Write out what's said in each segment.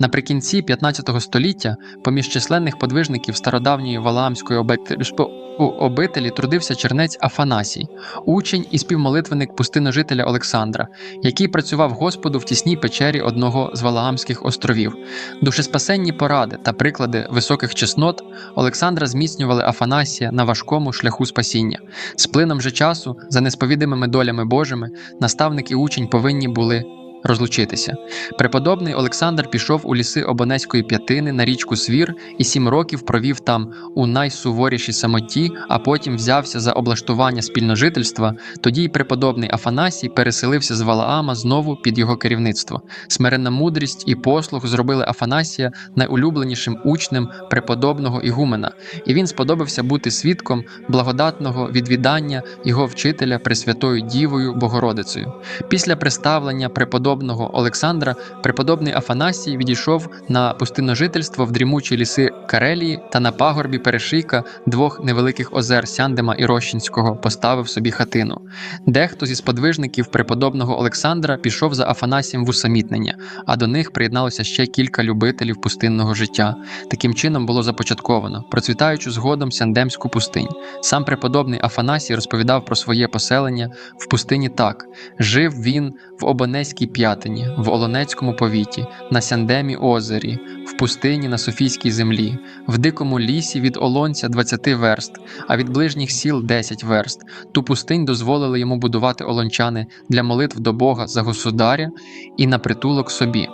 Наприкінці 15 століття, поміж численних подвижників стародавньої Валаамської обителі, трудився чернець Афанасій, учень і співмолитвеник пустиножителя Олександра, який працював Господу в тісній печері одного з Валаамських островів. Душеспасенні поради та приклади високих чеснот Олександра зміцнювали Афанасія на важкому шляху спасіння. З плином же часу, за несповідимими долями Божими, наставник і учень повинні були розлучитися. Преподобний Олександр пішов у ліси Обонецької п'ятини на річку Свір і сім років провів там у найсуворішій самоті, а потім взявся за облаштування спільножительства. Тоді й преподобний Афанасій переселився з Валаама знову під його керівництво. Смиренна мудрість і послуг зробили Афанасія найулюбленішим учнем преподобного ігумена, і він сподобався бути свідком благодатного відвідання його вчителя Пресвятою Дівою Богородицею. Після представлення преподобного Олександра преподобний Афанасій відійшов на пустиножительство в дрімучі ліси Карелії та на пагорбі перешийка двох невеликих озер Сяндема і Рощинського поставив собі хатину. Дехто зі сподвижників преподобного Олександра пішов за Афанасієм в усамітнення, а до них приєдналося ще кілька любителів пустинного життя. Таким чином було започатковано, процвітаючи згодом Сяндемську пустинь. Сам преподобний Афанасій розповідав про своє поселення в пустині так: жив він в Обонецькій п'ятині, в Олонецькому повіті, на Сяндемі озері, в пустині на Софійській землі, в дикому лісі від Олонця 20 верст, а від ближніх сіл 10 верст. Ту пустинь дозволили йому будувати олончани для молитв до Бога за государя і на притулок собі.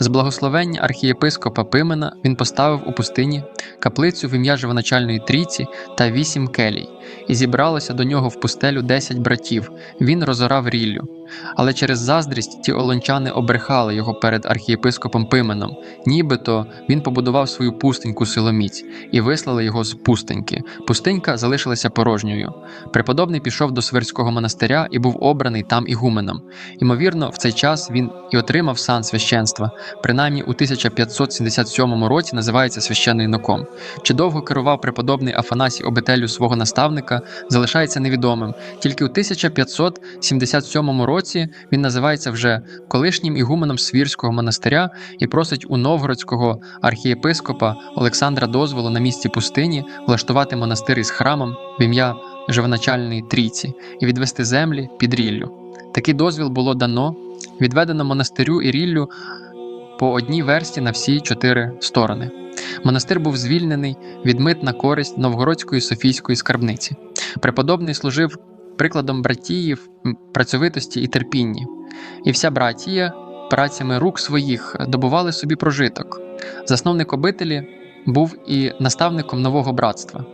З благословення архієпископа Пимена він поставив у пустині каплицю в ім'я живоначальної трійці та вісім келій, і зібралося до нього в пустелю десять братів. Він розорав ріллю. Але через заздрість ті олончани обрехали його перед архієпископом Пименом, нібито він побудував свою пустеньку силоміць і вислали його з пустеньки. Пустинька залишилася порожньою. Преподобний пішов до Сверського монастиря і був обраний там ігуменом. Ймовірно, в цей час він і отримав сан священства, принаймні у 1577 році називається священноіноком. Чи довго керував преподобний Афанасій обителю свого наставника, залишається невідомим. Тільки у 1577 році він називається вже колишнім ігуменом Свірського монастиря і просить у новгородського архієпископа Олександра дозволу на місці пустині влаштувати монастир із храмом в ім'я живоначальної трійці і відвести землі під ріллю. Такий дозвіл було дано, відведено монастирю і ріллю по одній версті на всі чотири сторони. Монастир був звільнений від мит на користь Новгородської Софійської скарбниці. Преподобний служив прикладом братіїв, працьовитості і терпінні. І вся братія працями рук своїх добували собі прожиток. Засновник обителі був і наставником нового братства.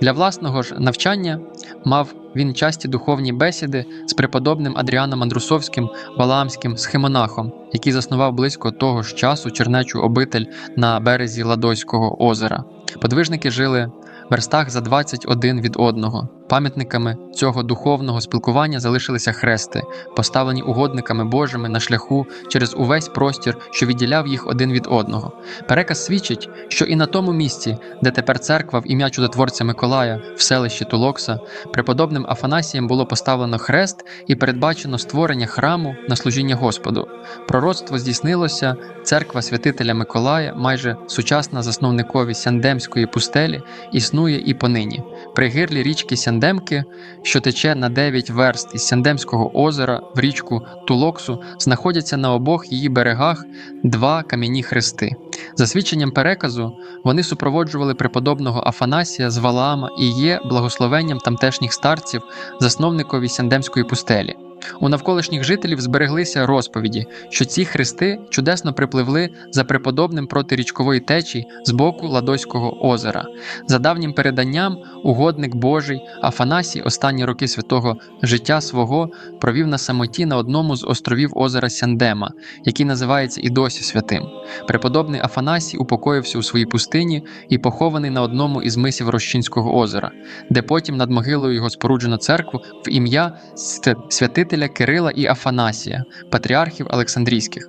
Для власного ж навчання мав він часті духовні бесіди з преподобним Адріаном Андрусовським Валаамським схемонахом, який заснував близько того ж часу чернечу обитель на березі Ладойського озера. Подвижники жили в верстах за 21 від одного. Пам'ятниками цього духовного спілкування залишилися хрести, поставлені угодниками Божими на шляху через увесь простір, що відділяв їх один від одного. Переказ свідчить, що і на тому місці, де тепер церква в ім'я чудотворця Миколая в селищі Тулокса, преподобним Афанасієм було поставлено хрест і передбачено створення храму на служіння Господу. Пророцтво здійснилося, церква святителя Миколая, майже сучасна засновникові Сяндемської пустелі, існує і понині. При гирлі річки Сяндемки, що тече на 9 верст із Сяндемського озера в річку Тулоксу, знаходяться на обох її берегах два кам'яні хрести. За свідченням переказу, вони супроводжували преподобного Афанасія з Валаама і є благословенням тамтешніх старців, засновникові Сяндемської пустелі. У навколишніх жителів збереглися розповіді, що ці хрести чудесно припливли за преподобним проти річкової течії з боку Ладойського озера. За давнім переданням, угодник Божий Афанасій останні роки святого життя свого провів на самоті на одному з островів озера Сяндема, який називається і досі святим. Преподобний Афанасій упокоївся у своїй пустині і похований на одному із мисів Рощинського озера, де потім над могилою його споруджено церкву в ім'я свя- святителя Кирила і Афанасія, патріархів Олександрійських.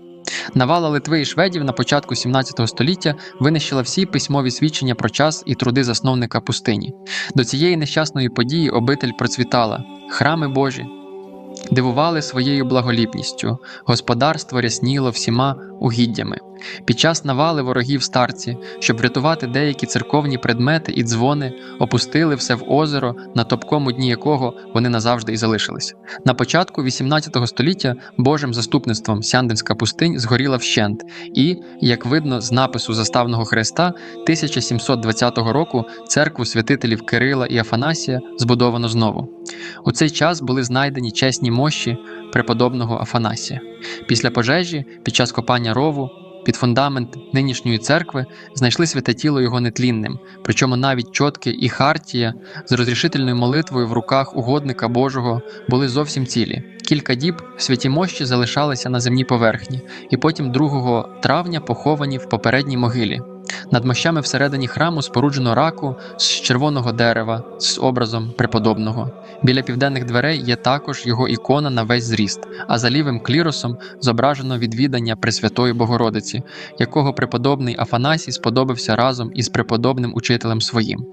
Навала Литви і Шведів на початку 17 століття винищила всі письмові свідчення про час і труди засновника пустині. До цієї нещасної події обитель процвітала, храми Божі дивували своєю благоліпністю, господарство рясніло всіма угіддями. Під час навали ворогів старці, щоб врятувати деякі церковні предмети і дзвони, опустили все в озеро, на топкому дні якого вони назавжди і залишились. На початку 18 століття Божим заступництвом Сяндинська пустинь згоріла вщент, і, як видно з напису заставного хреста, 1720 року церкву святителів Кирила і Афанасія збудовано знову. У цей час були знайдені чесні мощі преподобного Афанасія. Після пожежі, під час копання рову, під фундамент нинішньої церкви знайшли святе тіло його нетлінним, причому навіть чотки і хартія з розрішительною молитвою в руках угодника Божого були зовсім цілі. Кілька діб святі мощі залишалися на земній поверхні, і потім 2 травня поховані в попередній могилі. Над мощами всередині храму споруджено раку з червоного дерева з образом преподобного. Біля південних дверей є також його ікона на весь зріст, а за лівим кліросом зображено відвідання Пресвятої Богородиці, якого преподобний Афанасій сподобався разом із преподобним учителем своїм.